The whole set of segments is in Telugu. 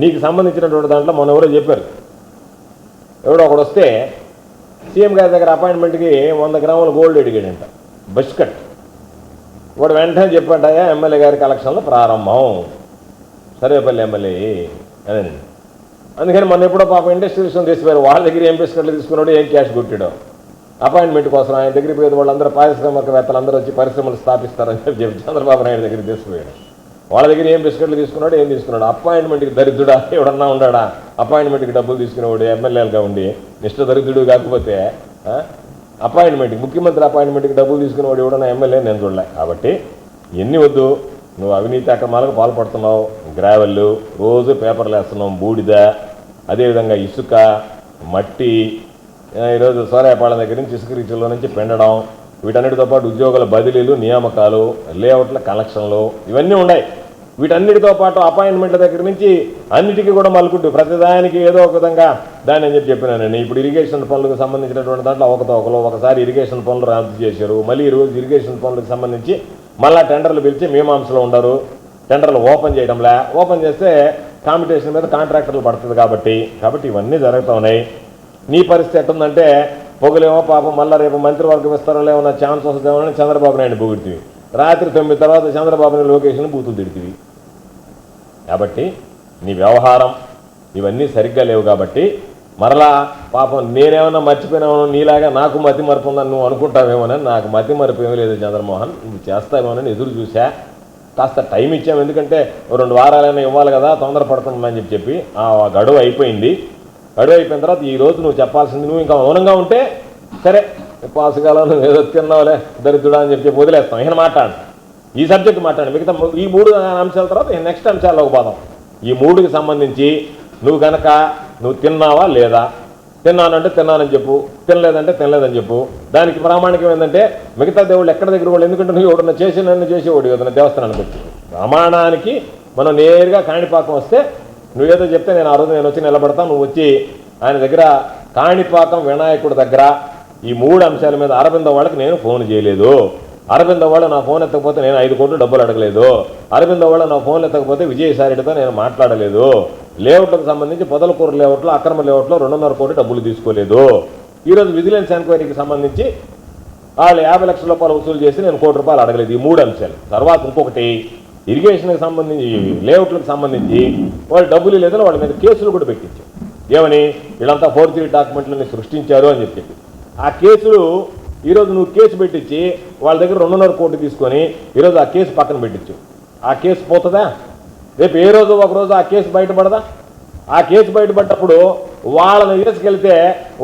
నీకు సంబంధించినటువంటి దాంట్లో మొన్న ఎవరో చెప్పారు. ఎవడో ఒకడు వస్తే సీఎం గారి దగ్గర అపాయింట్మెంట్కి వంద గ్రాముల గోల్డ్ అడిగాడంట బస్కట్. వాడు వెంటనే చెప్పాడయా ఎమ్మెల్యే గారి కలెక్షన్లో ప్రారంభం. సర్వేపల్లి ఎమ్మెల్యే అదేనండి అందుకని మొన్న ఎప్పుడో పాప ఇండస్ట్రీస్ తీసిపోయారు వాళ్ళ దగ్గర ఏం బిస్కెట్లు తీసుకున్నాడు ఏం క్యాష్ కొట్టాడు. అపాయింట్మెంట్ కోసం ఆయన దగ్గరికి పోయేది వాళ్ళందరూ పారిశ్రామికవేత్తలు అందరూ వచ్చి పరిశ్రమలు స్థాపిస్తారని చెప్పి చంద్రబాబు నాయుడు దగ్గరికి తీసుకుపోయాడు వాళ్ళ దగ్గర ఏం బిస్కెట్లు తీసుకున్నాడు ఏం తీసుకున్నాడు. అపాయింట్మెంట్కి దరిద్రుడా? ఎవడన్నా ఉన్నాడా? అపాయింట్మెంట్కి డబ్బులు తీసుకునేవాడు ఎమ్మెల్యేలుగా ఉండి నిష్ట దరిద్రుడు కాకపోతే అపాయింట్మెంట్ అపాయింట్మెంట్కి ముఖ్యమంత్రి అపాయింట్మెంట్కి డబ్బులు తీసుకునేవాడు ఎవడన్నా ఎమ్మెల్యే? నేను చూడలే. కాబట్టి ఎన్ని వద్దు నువ్వు అవినీతి అక్రమాలకు పాల్పడుతున్నావు గ్రావెల్ రోజు పేపర్లు వేస్తున్నావు బూడిద అదేవిధంగా ఇసుక మట్టి ఈరోజు సోరాయపాళెం దగ్గర నుంచి ఇసుక రీచుల్లో నుంచి పెండడం వీటన్నిటితో పాటు ఉద్యోగుల బదిలీలు నియామకాలు లేఅవుట్ల కలెక్షన్లు ఇవన్నీ ఉన్నాయి. వీటన్నిటితో పాటు అపాయింట్మెంట్ల దగ్గర నుంచి అన్నిటికీ కూడా మలుకుంటూ ప్రతిదానికి ఏదో ఒక విధంగా దాని అని చెప్పి చెప్పినానండి. నేను ఇప్పుడు ఇరిగేషన్ పనులకు సంబంధించినటువంటి దాంట్లో ఒకరు ఒకసారి ఇరిగేషన్ పనులు రద్దు చేశారు. మళ్ళీ ఈరోజు ఇరిగేషన్ పనులకు సంబంధించి మళ్ళీ టెండర్లు పిలిచి మీమాంసలో ఉండరు. టెండర్లు ఓపెన్ చేయడంలే. ఓపెన్ చేస్తే కాంపిటీషన్ మీద కాంట్రాక్టర్లు పడుతుంది కాబట్టి. కాబట్టి ఇవన్నీ జరుగుతూ ఉన్నాయి. నీ పరిస్థితి ఎట్టుందంటే పొగలేమో పాపం మళ్ళీ రేపు మంత్రివర్గం ఇస్తారో ఏమన్నా ఛాన్స్ వస్తుందేమో అని చంద్రబాబు నాయుడు పొగుడుతుంది రాత్రి తొమ్మిది తర్వాత చంద్రబాబు నాయుడు లొకేషన్ బూతులు తిడుతుంది కాబట్టి నీ వ్యవహారం ఇవన్నీ సరిగ్గా లేవు కాబట్టి మరలా పాపం నేనేమన్నా మర్చిపోయినామో నీలాగా నాకు మతి మరపు ఉందని నువ్వు అనుకుంటావేమోనని నాకు మతి మరపు ఏమీ లేదు చంద్రమోహన్. నువ్వు చేస్తావేమోనని ఎదురు చూసా కాస్త టైం ఇచ్చాము ఎందుకంటే రెండు వారాలైనా ఇవ్వాలి కదా తొందరపడుతున్నామని చెప్పి చెప్పి ఆ గడువు అయిపోయింది. గడువు అయిపోయిన తర్వాత ఈ రోజు నువ్వు చెప్పాల్సింది నువ్వు ఇంకా మౌనంగా ఉంటే సరే పాసుకాలం నువ్వు ఏదో తిన్నావులే దరిద్రుడా అని చెప్పి చెప్పి వదిలేస్తాం. ఈయన మాట్లాడు. ఈ సబ్జెక్ట్ మాట్లాడి మిగతా ఈ మూడు అంశాల తర్వాత నెక్స్ట్ అంశాలకు పోదాం. ఈ మూడుకి సంబంధించి నువ్వు గనక నువ్వు తిన్నావా లేదా? తిన్నానంటే తిన్నానని చెప్పు. తినలేదంటే తినలేదని చెప్పు. దానికి ప్రామాణికం ఏంటంటే మిగతా దేవుళ్ళు ఎక్కడ దగ్గర వాళ్ళు ఎందుకంటే నువ్వు ఎవడన్నా చేసి నన్ను చేసేవాడు కదా దేవస్థానానికి వచ్చి ప్రమాణానికి మనం నేరుగా కాణిపాకం వస్తే నువ్వేదో చెప్తే నేను ఆ రోజు నేను వచ్చి నిలబడతా నువ్వు వచ్చి ఆయన దగ్గర కాణిపాకం వినాయకుడి దగ్గర ఈ మూడు అంశాల మీద అరవింద వాళ్ళకి నేను ఫోన్ చేయలేదు. అరవింద వాళ్ళు నా ఫోన్ ఎత్తకపోతే నేను ఐదు కోట్లు డబ్బులు అడగలేదు. అరవింద వాళ్ళు నా ఫోన్ ఎత్తకపోతే విజయసాయిరెడ్డితో నేను మాట్లాడలేదు. లేఅవుట్లకు సంబంధించి పొదలకూరు లేఅవుట్లో అక్రమ లేఅవుట్లో రెండున్నర కోటి డబ్బులు తీసుకోలేదు. ఈరోజు విజిలెన్స్ ఎంక్వైరీకి సంబంధించి వాళ్ళు యాభై లక్షల రూపాయలు వసూలు చేసి నేను కోటి రూపాయలు అడగలేదు ఈ మూడు అంశాలు. తర్వాత ఇంకొకటి ఇరిగేషన్కి సంబంధించి లేఅవుట్లకు సంబంధించి వాళ్ళు డబ్బులు లేదని వాళ్ళ మీద కేసులు కూడా పెట్టించారు. ఏమని? వీళ్ళంతా ఫోర్జరీ డాక్యుమెంట్లని సృష్టించారు అని చెప్పి. ఆ కేసులు ఈరోజు నువ్వు కేసు పెట్టించి వాళ్ళ దగ్గర రెండున్నర కోట్లు తీసుకొని ఈరోజు ఆ కేసు పక్కన పెట్టించు. ఆ కేసు పోతుందా? రేపు ఏ రోజు ఒక రోజు ఆ కేసు బయటపడదా? ఆ కేసు బయటపడ్డప్పుడు వాళ్ళని తీసుకెళ్తే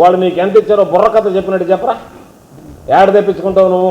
వాళ్ళు నీకు ఎంత ఇచ్చారో బుర్రకథ చెప్పినట్టు చెప్పరా? ఏడ తెప్పించుకుంటావు నువ్వు?